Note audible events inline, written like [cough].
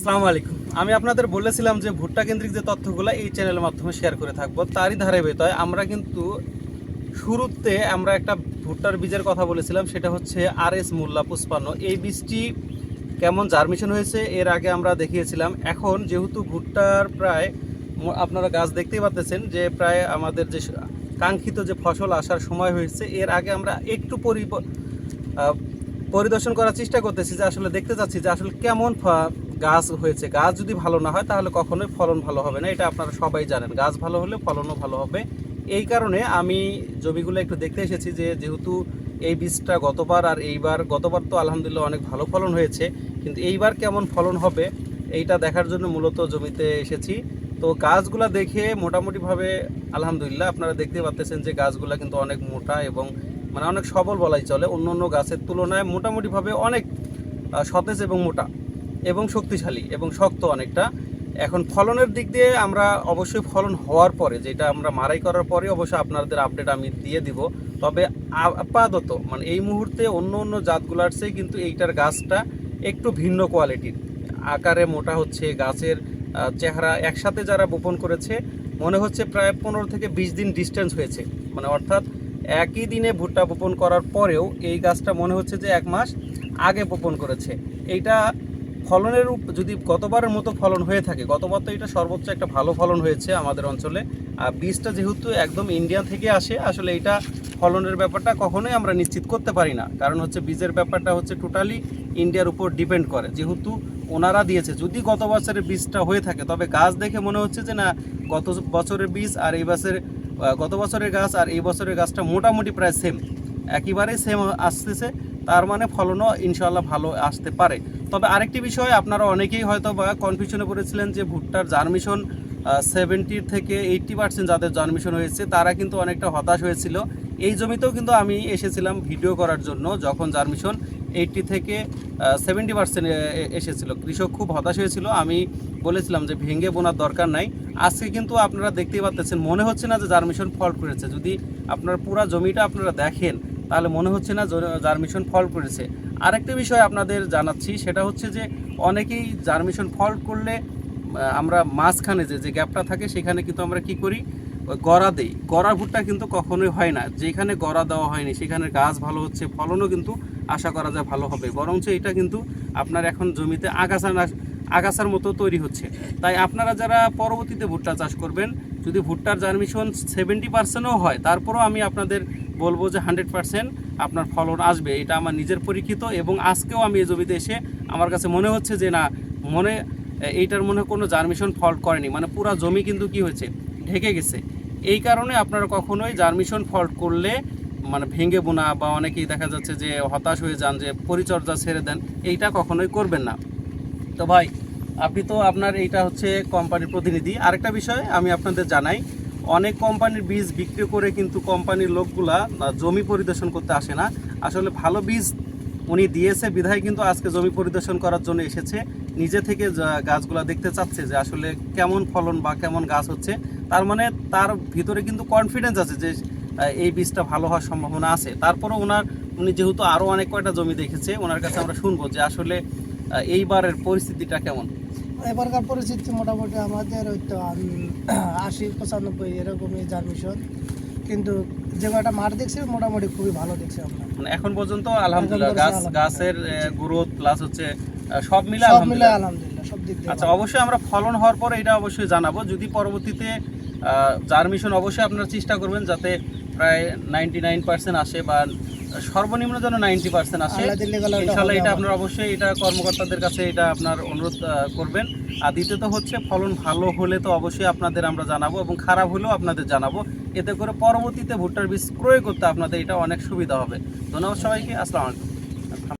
আসসালামু আলাইকুম। আমি আপনাদের বলেছিলাম যে ভুট্টা কেন্দ্রিক যে তথ্যগুলো এই চ্যানেলের মাধ্যমে শেয়ার করে থাকব, তারই ধারাবাহিকতায় আমরা কিন্তু শুরুতে আমরা একটা ভুট্টার বীজের কথা বলেছিলাম, সেটা হচ্ছে আর এস মোল্লা পুষ্পান্ন। এই বীজটি কেমন জার্মিশন হয়েছে, এর আগে আমরা দেখিয়েছিলাম। এখন যেহেতু ভুট্টার প্রায় আপনারা গাছ দেখতেই পাচ্ছেন যে প্রায় আমাদের যে কাঙ্ক্ষিত যে ফসল আসার সময় হয়েছে, এর আগে আমরা একটু পরি পরিদর্শন করার চেষ্টা করতেছি যে আসলে দেখতে চাচ্ছি যে আসলে কেমন গাছ হয়েছে, গাছ যদি ভালো না হয় তাহলে কখনোই ফলন ভালো হবে না, এটা আপনারা সবাই জানেন। গাছ ভালো হলে ফলনও ভালো হবে। এই কারণে আমি জমিগুলো একটু দেখতে এসেছি যে, যেহেতু এই বীজটা গতবার আর এইবার, গতবার তো আলহামদুলিল্লাহ অনেক ভালো ফলন হয়েছে, কিন্তু এইবার কেমন ফলন হবে এইটা দেখার জন্য মূলত জমিতে এসেছি। তো গাছগুলা দেখে মোটামুটিভাবে আলহামদুলিল্লাহ আপনারা দেখতে পাচ্ছেন যে, গাছগুলা কিন্তু অনেক মোটা এবং মানে অনেক সবল বলাই চলে। অন্য অন্য গাছের তুলনায় মোটামুটিভাবে অনেক সতেজ এবং মোটা। এবং শক্তিশালী এবং শক্ত অনেকটা। এখন ফলনের দিক দিয়ে আমরা অবশ্যই ফলন হওয়ার পরে, যেটা আমরা মারাই করার পরে অবশ্যই আপনাদের আপডেট আমি দিয়ে দিব। তবে আপাতত মানে এই মুহূর্তে অন্য অন্য জাতগুলার চেয়ে কিন্তু এইটার গাছটা একটু ভিন্ন কোয়ালিটির আকারে মোটা হচ্ছে, গাছের চেহারা একসাথে যারা বপন করেছে, মনে হচ্ছে প্রায় পনেরো থেকে বিশ দিন ডিস্টেন্স হয়েছে। মানে অর্থাৎ একই দিনে ভুট্টা বপন করার পরেও এই গাছটা মনে হচ্ছে যে এক মাস আগে বপন করেছে। এইটা ফলনের যদি গতবারের মতো ফলন হয়ে থাকে, গতবার তো এটা সর্বোচ্চ একটা ভালো ফলন হয়েছে আমাদের অঞ্চলে। আর বীজটা যেহেতু একদম ইন্ডিয়া থেকে আসে, আসলে এটা ফলনের ব্যাপারটা কখনোই আমরা নিশ্চিত করতে পারি না। কারণ হচ্ছে বীজের ব্যাপারটা হচ্ছে টোটালি ইন্ডিয়ার উপর ডিপেন্ড করে। যেহেতু ওনারা দিয়েছে, যদি গত বছরের বীজটা হয়ে থাকে, তবে গাছ দেখে মনে হচ্ছে যে না, গত বছরের বীজ আর এই বছরের গত বছরের গাছ আর এই বছরের গাছটা মোটামুটি প্রায় সেম একেবারেই সেম আসতেছে। তার মানে ফলনও ইনশাল্লাহ ভালো আসতে পারে। তবে আরেকটি বিষয়, আপনারা অনেকেই হয়তো বা কনফিউশনে পড়েছিলেন যে ভুট্টার জার্মিশন সেভেন্টির থেকে এইট্টি পার্সেন্ট যাদের জার্মিশন হয়েছে, তারা কিন্তু অনেকটা হতাশ হয়েছিল। এই জমিতেও কিন্তু আমি এসেছিলাম ভিডিও করার জন্য, যখন জার্মিশন এইটটি থেকে সেভেন্টি পার্সেন্ট এসেছিল। কৃষক খুব হতাশ হয়েছিল। আমি বলেছিলাম যে ভেঙে বোনার দরকার নাই। আজকে কিন্তু আপনারা দেখতেই পাচ্ছেন মনে হচ্ছে না যে জার্মিশন ফল করেছে যদি আপনার পুরা জমিটা আপনারা দেখেন তাহলে মনে হচ্ছে না জার্মিশন ফল করেছে। আরেকটা বিষয় আপনাদের জানাচ্ছি, সেটা হচ্ছে যে অনেকেই জার্মিশন ফল করলে আমরা মাঝখানে যে যে গ্যাপটা থাকে সেখানে কিন্তু আমরা কি করি? গড়া দেই। গড়া ভুট্টা কিন্তু কখনোই হয় না। যেখানে গড়া দেওয়া হয়নি, সেখানে গাছ ভালো হচ্ছে, ফলনও কিন্তু আশা করা যায় ভালো হবে। বরঞ্চ এটা কিন্তু আপনার এখন জমিতে আগাছা আগাছার মতো তৈরি হচ্ছে। তাই আপনারা যারা পরবর্তীতে ভুট্টা চাষ করবেন, যদি ভুট্টার জার্মিশন সেভেন্টি পার্সেন্টও হয়, তারপরেও আমি আপনাদের বলব যে হান্ড্রেড পার্সেন্ট আপনার ফলন আসবে। এটা আমার নিজের পরীক্ষিত এবং আজকেও আমি এই জমিতে এসে আমার কাছে মনে হচ্ছে যে না, মনে, এইটার মনে কোনো জার্মিশন ফল্ট করেনি। মানে পুরো জমি কিন্তু কি হয়েছে, ঢেকে গেছে। এই কারণে আপনারা কখনোই জার্মিশন ফল্ট করলে মানে ভেঙে বোনা বা অনেকেই দেখা যাচ্ছে যে হতাশ হয়ে যান, যে পরিচর্যা ছেড়ে দেন, এইটা কখনোই করবেন না। তো ভাই, আপনি তো আপনার এইটা হচ্ছে কোম্পানির প্রতিনিধি। আরেকটা বিষয় আমি আপনাদের জানাই অনেক কোম্পানির বীজ বিক্রি করে কিন্তু কোম্পানির লোকগুলা জমি পরিদর্শন করতে আসে না। আসলে ভালো বীজ উনি দিয়েছে, বিধায় কিন্তু আজকে জমি পরিদর্শন করার জন্য এসেছে। নিজে থেকে গাছগুলা দেখতে চাচ্ছে যে আসলে কেমন ফলন বা কেমন গাছ হচ্ছে। তার মানে তার ভিতরে কিন্তু কনফিডেন্স আছে যে এই বীজটা ভালো হওয়ার সম্ভাবনা আছে। তারপরে ওনার উনি যেহেতু আরও অনেক কয়টা জমি দেখেছে ওনার কাছে আমরা শুনব যে আসলে এইবারের পরিস্থিতিটা কেমন। এবারকার পরিস্থিতি মোটামুটি আমাদের ওই তো [clears throat] আশি পঁচানব্বই এরকমই জার্মিশন কিন্তু যে একটা মাঠ দেখছি মোটামুটি খুবই ভালো দেখছি আমরা। মানে এখন পর্যন্ত আলহামদুলিল্লাহ গাছ গাছের গ্রোথ প্লাস হচ্ছে সব মিলে আলহামদুলিল্লাহ। আলহামদুলিল্লাহ সব দিক আচ্ছা অবশ্যই আমরা ফলন হওয়ার পরে এটা অবশ্যই জানাব। যদি পরবর্তীতে জার্মিশন অবশ্যই আপনারা চেষ্টা করবেন যাতে প্রায় নাইনটি নাইন পার্সেন্ট আসে বা সর্বনিম্ন যেন নাইনটি পার্সেন্ট আসে। ইনশাল্লাহ এটা আপনার অবশ্যই এটা কর্মকর্তাদের কাছে এটা আপনার অনুরোধ করবেন। আর দ্বিতীয়ত হচ্ছে ফলন ভালো হলে তো অবশ্যই আপনাদের আমরা জানাব এবং খারাপ হলেও আপনাদের জানাব। এতে করে পরবর্তীতে ভুট্টার বীজ ক্রয় করতে আপনাদের এটা অনেক সুবিধা হবে। ধন্যবাদ সবাইকে আসসালামু আলাইকুম।